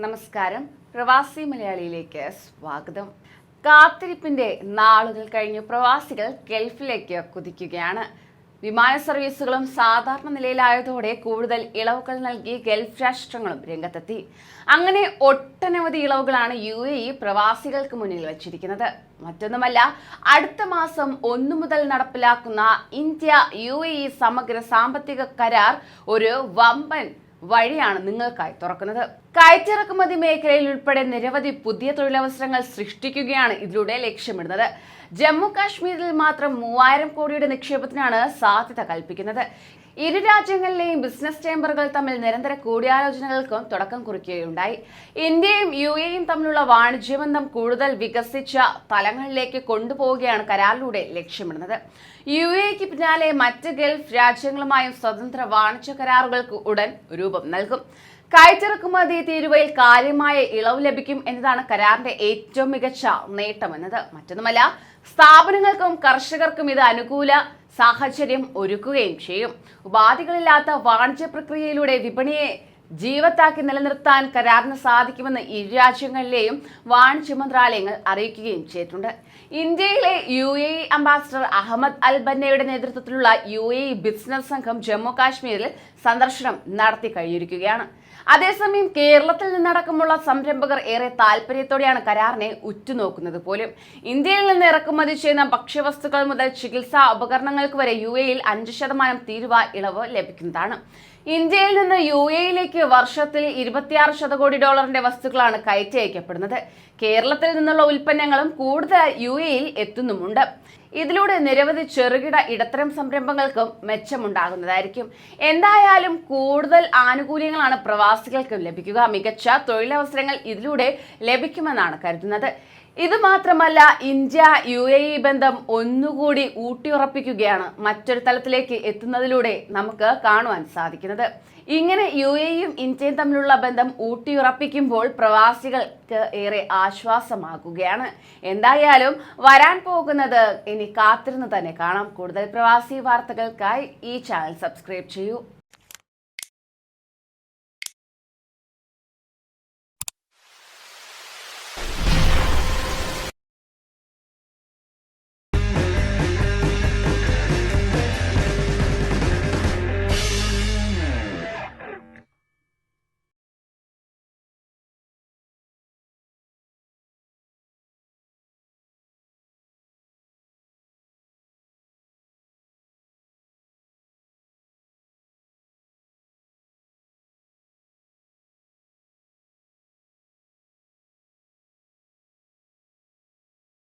നമസ്കാരം. പ്രവാസി മലയാളിയിലേക്ക് സ്വാഗതം. കാത്തിരിപ്പിന്റെ നാളുകൾ കഴിഞ്ഞ് പ്രവാസികൾ ഗൾഫിലേക്ക് കുതിക്കുകയാണ്. വിമാന സർവീസുകളും സാധാരണ നിലയിലായതോടെ കൂടുതൽ ഇളവുകൾ നൽകി ഗൾഫ് രാഷ്ട്രങ്ങളും രംഗത്തെത്തി. അങ്ങനെ ഒട്ടനവധി ഇളവുകളാണ് യു എ ഇ പ്രവാസികൾക്ക് മുന്നിൽ വച്ചിരിക്കുന്നത്. മറ്റൊന്നുമല്ല അടുത്ത മാസം ഒന്നു മുതൽ നടപ്പിലാക്കുന്ന ഇന്ത്യ യു എ ഇ സമഗ്ര സാമ്പത്തിക കരാർ ഒരു വമ്പൻ വഴിയാണ് നിങ്ങൾക്കായി തുറക്കുന്നത്. കയറ്റിറക്കുമതി മേഖലയിൽ ഉൾപ്പെടെ നിരവധി പുതിയ തൊഴിലവസരങ്ങൾ സൃഷ്ടിക്കുകയാണ് ഇതിലൂടെ ലക്ഷ്യമിടുന്നത്. ജമ്മു കാശ്മീരിൽ മാത്രം മൂവായിരം കോടിയുടെ നിക്ഷേപത്തിനാണ് സാധ്യത കൽപ്പിക്കുന്നത്. ഇരു രാജ്യങ്ങളിലെയും ബിസിനസ് ചേംബറുകൾ തമ്മിൽ നിരന്തര കൂടിയാലോചനകൾക്കും തുടക്കം കുറിക്കുകയുണ്ടായി. ഇന്ത്യയും യു എയും തമ്മിലുള്ള വാണിജ്യബന്ധം കൂടുതൽ വികസിച്ച തലങ്ങളിലേക്ക് കൊണ്ടുപോവുകയാണ് കരാറിലൂടെ ലക്ഷ്യമിടുന്നത്. യു എക്ക് പിന്നാലെ മറ്റ് ഗൾഫ് രാജ്യങ്ങളുമായും സ്വതന്ത്ര വാണിജ്യ കരാറുകൾക്ക് ഉടൻ രൂപം നൽകും. കയറ്റിറക്കുമതി തീരുവയിൽ കാര്യമായ ഇളവ് ലഭിക്കും എന്നതാണ് കരാറിന്റെ ഏറ്റവും മികച്ച നേട്ടമെന്നത്. മറ്റൊന്നുമല്ല സ്ഥാപനങ്ങൾക്കും കർഷകർക്കും ഇത് അനുകൂല സാഹചര്യം ഒരുക്കുകയും ചെയ്യും. ഉപാധികളില്ലാത്ത വാണിജ്യ പ്രക്രിയയിലൂടെ വിപണിയെ ജീവത്താക്കി നിലനിർത്താൻ കരാറിന് സാധിക്കുമെന്ന് ഇരു രാജ്യങ്ങളിലെയും വാണിജ്യ മന്ത്രാലയങ്ങൾ അറിയിക്കുകയും ചെയ്തിട്ടുണ്ട്. ഇന്ത്യയിലെ U A E ambassador Ahmed Al ബന്നയുടെ നേതൃത്വത്തിലുള്ള യു എ ഇ ബിസിനസ് സംഘം ജമ്മു കാശ്മീരിൽ സന്ദർശനം നടത്തി കഴിഞ്ഞിരിക്കുകയാണ്. അതേസമയം കേരളത്തിൽ നിന്നടക്കമുള്ള സംരംഭകർ ഏറെ താല്പര്യത്തോടെയാണ് കരാറിനെ ഉറ്റുനോക്കുന്നത്. പോലും ഇന്ത്യയിൽ നിന്ന് ഇറക്കുമതി ചെയ്യുന്ന ഭക്ഷ്യവസ്തുക്കൾ മുതൽ ചികിത്സാ ഉപകരണങ്ങൾക്ക് വരെ യു എയിൽ അഞ്ച് ശതമാനം തീരുവ ഇളവ് ലഭിക്കുന്നതാണ്. ഇന്ത്യയിൽ നിന്ന് യു എയിലേക്ക് വർഷത്തിൽ ഇരുപത്തിയാറ് ശതകോടി ഡോളറിന്റെ വസ്തുക്കളാണ് കയറ്റി അയക്കപ്പെടുന്നത്. കേരളത്തിൽ നിന്നുള്ള ഉൽപ്പന്നങ്ങളും കൂടുതൽ യു എയിൽ എത്തുന്നുമുണ്ട്. ഇതിലൂടെ നിരവധി ചെറുകിട ഇടത്തരം സംരംഭങ്ങൾക്കും മെച്ചമുണ്ടാകുന്നതായിരിക്കും. എന്തായാലും കൂടുതൽ ആനുകൂല്യങ്ങളാണ് പ്രവാസികൾക്ക് ലഭിക്കുക. മികച്ച തൊഴിലവസരങ്ങൾ ഇതിലൂടെ ലഭിക്കുമെന്നാണ് കരുതുന്നത്. ഇത് മാത്രമല്ല ഇന്ത്യ യു എ ഇ ബന്ധം ഒന്നുകൂടി ഊട്ടിയുറപ്പിക്കുകയാണ്. മറ്റൊരു തലത്തിലേക്ക് എത്തുന്നതിലൂടെ നമുക്ക് കാണുവാൻ സാധിക്കുന്നത്. ഇങ്ങനെ യു എയും ഇന്ത്യയും തമ്മിലുള്ള ബന്ധം ഊട്ടിയുറപ്പിക്കുമ്പോൾ പ്രവാസികൾക്ക് ഏറെ ആശ്വാസമാകുകയാണ്. എന്തായാലും വരാൻ പോകുന്നത് ഇനി കാത്തിരുന്ന് തന്നെ കാണാം. കൂടുതൽ പ്രവാസി വാർത്തകൾക്കായി ഈ ചാനൽ സബ്സ്ക്രൈബ് ചെയ്യൂ.